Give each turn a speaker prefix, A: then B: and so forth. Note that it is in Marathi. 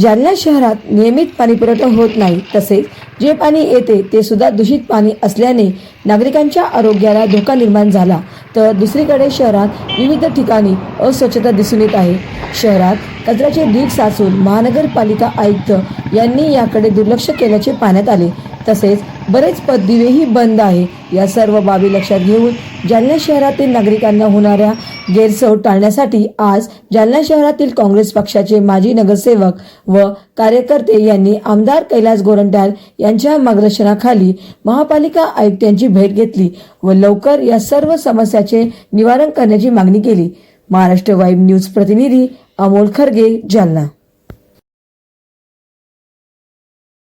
A: जालना शहरात नियमित पाणीपुरवठा होत नाही तसेच जे पाणी येते ते सुद्धा दूषित पाणी असल्याने नागरिकांच्या आरोग्याला धोका निर्माण झाला. तर दुसरीकडे शहरात विविध ठिकाणी अस्वच्छता दिसून येत आहे. शहरात कचऱ्याचे ढीग साचून महानगरपालिका आयुक्त यांनी याकडे दुर्लक्ष केल्याचे पाहण्यात आले. तसेच बरेच पददिवेही बंद आहे. या सर्व बाबी लक्षात घेऊन जालना शहरातील नागरिकांना होणाऱ्या गैरसोय टाळण्यासाठी आज जालना शहरातील काँग्रेस पक्षाचे माजी नगरसेवक व कार्यकर्ते यांनी आमदार कैलास गोरंट्याल यांच्या मार्गदर्शनाखाली महापालिका आयुक्तांची भेट घेतली व लवकर या सर्व समस्याचे निवारण करण्याची मागणी केली. महाराष्ट्र वाईब न्यूज प्रतिनिधी अमोल खरगे जालना.